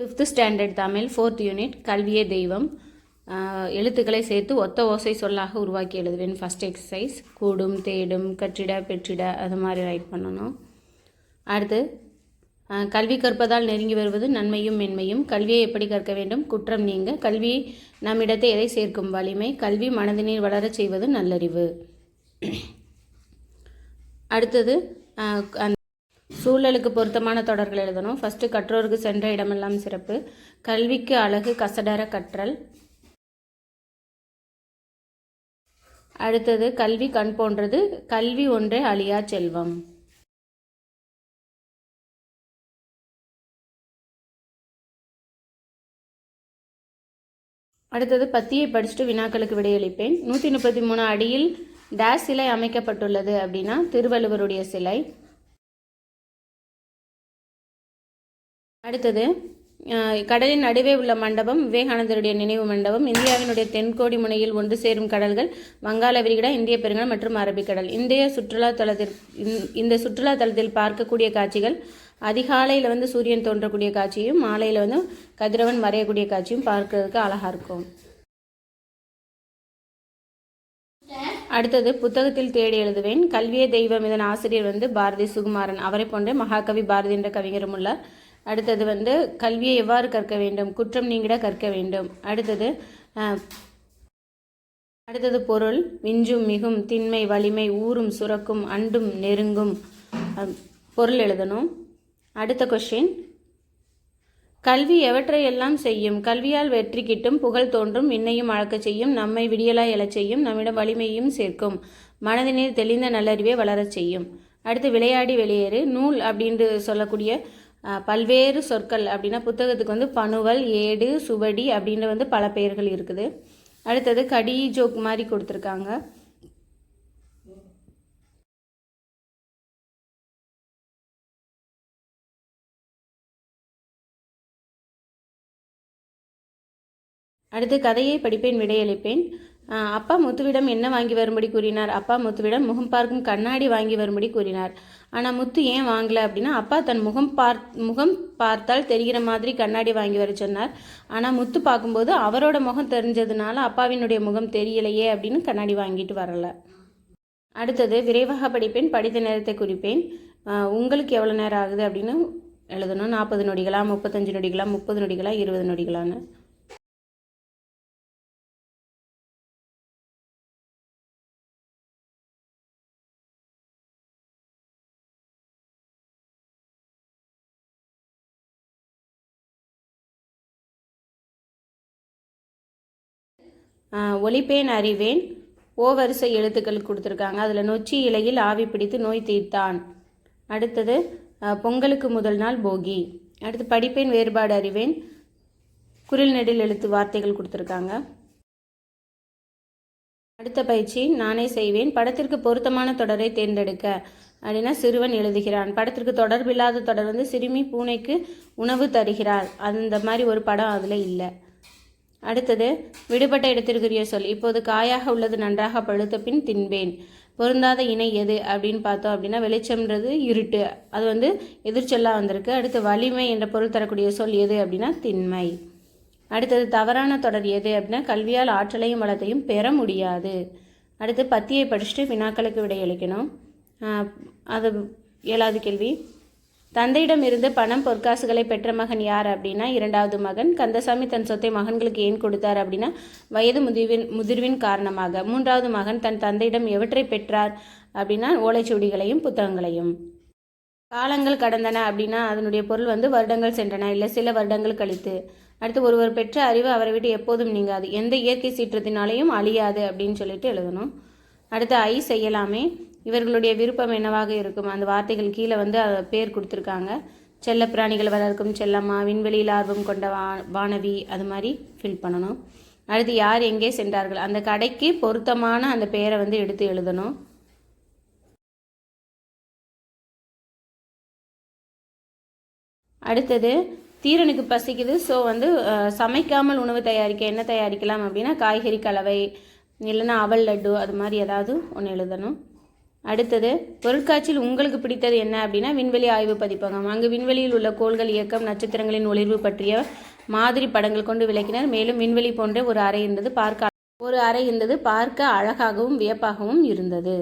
Fifth standard Tamil fourth unit கல்வியே தெய்வம். எழுத்துக்களை சேர்த்து ஒத்த ஓசை சொல்லாக உருவாக்கி எழுதுவேன். ஃபஸ்ட் எக்ஸசைஸ் கூடும் தேடும் கற்றிட பெற்றிட அது மாதிரி ரைட் பண்ணணும். அடுத்து கல்வி கற்பதால் நெருங்கி வருவது நன்மையும் மென்மையும். கல்வியை எப்படி கற்க வேண்டும்? குற்றம் நீங்க. கல்வி நம்மிடத்தை எதை சேர்க்கும் வலிமை? கல்வி மனதினில் வளரச் செய்வது நல்லறிவு. அடுத்தது அந்த சூழலுக்கு பொருத்தமான தொடர்கள் எழுதணும். ஃபஸ்ட்டு கற்றோருக்கு சென்ற இடமெல்லாம் சிறப்பு. கல்விக்கு அழகு கசடர கற்றல். அடுத்தது கல்வி கண் போன்றது. கல்வி ஒன்றே அழியா செல்வம். அடுத்தது பத்தியை படிச்சுட்டு வினாக்களுக்கு விடையளிப்பேன். நூற்றி முப்பத்தி மூணு அடியில் டேஸ் சிலை அமைக்கப்பட்டுள்ளது அப்படின்னா திருவள்ளுவருடைய சிலை. அடுத்தது கடலின் நடுவே உள்ள மண்டபம் விவேகானந்தருடைய நினைவு மண்டபம் இந்தியாவினுடைய தென்கோடி முனையில் ஒன்று சேரும் கடல்கள் வங்காள விரிகுடா இந்திய பெருங்கல் மற்றும் அரபிக்கடல் இந்திய சுற்றுலா தலத்தில் இந்த- சுற்றுலா தளத்தில் பார்க்கக்கூடிய காட்சிகள் அதிகாலையில் வந்து சூரியன் தோன்றக்கூடிய காட்சியும் மாலையில் வந்து கதிரவன் மறையக்கூடிய காட்சியும் பார்க்கறதுக்கு அழகாக இருக்கும். அடுத்தது புத்தகத்தில் தேடி எழுதுவேன். கல்வியே தெய்வம். இதன் ஆசிரியர் வந்து பாரதி சுகுமாரன். அவரை போன்ற மகாகவி பாரதி என்ற கவிஞரும் உள்ளார். அடுத்தது வந்து கல்வியை எவ்வாறு கற்க வேண்டும்? குற்றம் நீங்கிட கற்க வேண்டும். அடுத்தது அடுத்தது பொருள் விஞ்சும் மிகும் திண்மை வலிமை ஊறும் சுரக்கும் அண்டும் நெருங்கும். பொருள் எழுதணும். அடுத்த கொஷின் கல்வி எவற்றையெல்லாம் செய்யும்? கல்வியால் வெற்றி கிட்டும் புகழ் தோன்றும் விண்ணையும் அழக்கச் செய்யும் நம்மை விடியலாய் எழச் செய்யும் நம்மிடம் வலிமையும் சேர்க்கும். மனதினில் தெளிந்த நல்லறிவை வளரச் செய்யும். அடுத்து விளையாடி வெளியேறு. நூல் அப்படின்ட்டு சொல்லக்கூடிய பல்வேறு சொற்கள் அப்படின்னா புத்தகத்துக்கு வந்து பனுவல் ஏடு சுவடி அப்படின்ற வந்து பல பெயர்கள் இருக்குது. அடுத்தது கடி ஜோக் மாதிரி கொடுத்துருக்காங்க. அடுத்து கதையை படிப்பேன் விடையளிப்பேன். அப்பா முத்துவிடம் என்ன வாங்கி வரும்படி கூறினார்? அப்பா முத்துவிடம் முகம் பார்க்கும் கண்ணாடி வாங்கி வரும்படி கூறினார். ஆனால் முத்து ஏன் வாங்கல அப்படின்னா அப்பா தன் முகம் பார் முகம் பார்த்தால் தெரிகிற மாதிரி கண்ணாடி வாங்கி வர சொன்னார். ஆனால் முத்து பார்க்கும்போது அவரோட முகம் தெரிஞ்சதுனால அப்பாவினுடைய முகம் தெரியலையே அப்படின்னு கண்ணாடி வாங்கிட்டு வரல. அடுத்தது விரைவாக படிப்பேன் படித்த நேரத்தை குறிப்பேன். உங்களுக்கு எவ்வளோ நேரம் ஆகுது அப்படின்னு எழுதணும். நாற்பது நொடிகளா முப்பத்தஞ்சு நொடிகளா முப்பது நொடிகளா இருபது நொடிகளான்னு. ஒளிப்பேன் அறிவேன். ஓ வரிசை எழுத்துக்கள் கொடுத்துருக்காங்க. அதில் நொச்சி இலையில் ஆவி பிடித்து நோய் தீர்த்தான். அடுத்தது பொங்கலுக்கு முதல் நாள் போகி. அடுத்து படிப்பேன் வேறுபாடு அறிவேன். குரில் நெடில் எழுத்து வார்த்தைகள் கொடுத்துருக்காங்க. அடுத்த பயிற்சி நானே செய்வேன். படத்திற்கு பொருத்தமான தொடரை தேர்ந்தெடுக்க அப்படின்னா சிறுவன் எழுதுகிறான். படத்திற்கு தொடர்பில்லாத தொடர் வந்து சிறுமி பூனைக்கு உணவு தருகிறார். அந்த மாதிரி ஒரு படம் அதில் இல்லை. அடுத்தது விடுபட்ட இடத்திற்குரிய சொல். இப்போது காயாக உள்ளது நன்றாக பழுத்த பின் தின்பேன். பொருந்தாத இணை எது? அப்படின்னு பார்த்தோம் அப்படின்னா வெளிச்சம்ன்றது இருட்டு. அது வந்து எதிர்ச்சொல்லாக வந்திருக்கு. அடுத்து வலிமை என்ற பொருள் தரக்கூடிய சொல் எது அப்படின்னா திண்மை அடுத்தது தவறான தொடர் எது? அப்படின்னா கல்வியால் ஆற்றலையும் வளத்தையும் பெற முடியாது அடுத்து பத்தியை படிச்சுட்டு வினாக்களுக்கு விடையளிக்கணும் அது ஏழாவது கேள்வி. தந்தையிடம் இருந்து பணம் பொற்காசுகளை பெற்ற மகன் யார் அப்படின்னா இரண்டாவது மகன். கந்தசாமி தன் சொத்தை மகன்களுக்கு ஏன் கொடுத்தார் அப்படின்னா வயது முதிர்வின் முதிர்வின் காரணமாக. மூன்றாவது மகன் தன் தந்தையிடம் எவற்றை பெற்றார் அப்படின்னா ஓலைச்சுவடிகளையும் புத்தகங்களையும். காலங்கள் கடந்தன அப்படின்னா அதனுடைய பொருள் வந்து வருடங்கள் சென்றன இல்லை சில வருடங்கள் கழித்து. அடுத்து ஒருவர் பெற்ற அறிவு அவரை விட்டு எப்போதும் நீங்காது. எந்த இயற்கை சீற்றத்தினாலேயும் அழியாது அப்படின்னு சொல்லிட்டு எழுதணும். அடுத்து ஐ செய்யலாமே. இவர்களுடைய விருப்பம் என்னவாக இருக்கும்? அந்த வார்த்தைகள் கீழே வந்து அஹ், பேர் கொடுத்துருக்காங்க. செல்ல பிராணிகள் வளர்க்கும் செல்லம்மா விண்வெளியில் ஆர்வம் கொண்ட வா வானவி அது மாதிரி ஃபில் பண்ணணும். அடுத்து யார் எங்கே சென்றார்கள்? அந்த கடைக்கு பொருத்தமான அந்த பெயரை வந்து எடுத்து எழுதணும். அடுத்தது தீரனுக்கு பசிக்குது. ஸோ வந்து சமைக்காமல் உணவு தயாரிக்க என்ன தயாரிக்கலாம் அப்படின்னா காய்கறி கலவை இல்லைன்னா அவல் லட்டு அது மாதிரி ஏதாவது ஒன்று எழுதணும். அடுத்தது பொருட்காட்சியில் உங்களுக்கு பிடித்தது என்ன அப்படின்னா விண்வெளி ஆய்வு பதிப்பகம். அங்கு விண்வெளியில் உள்ள கோள்கள் இயக்கம் நட்சத்திரங்களின் ஒளிர்வு பற்றிய மாதிரி படங்கள் கொண்டு விளக்கினர். மேலும் விண்வெளி போன்ற ஒரு அறை இருந்தது பார்க்க ஒரு அறை இருந்தது பார்க்க அழகாகவும் வியப்பாகவும் இருந்தது.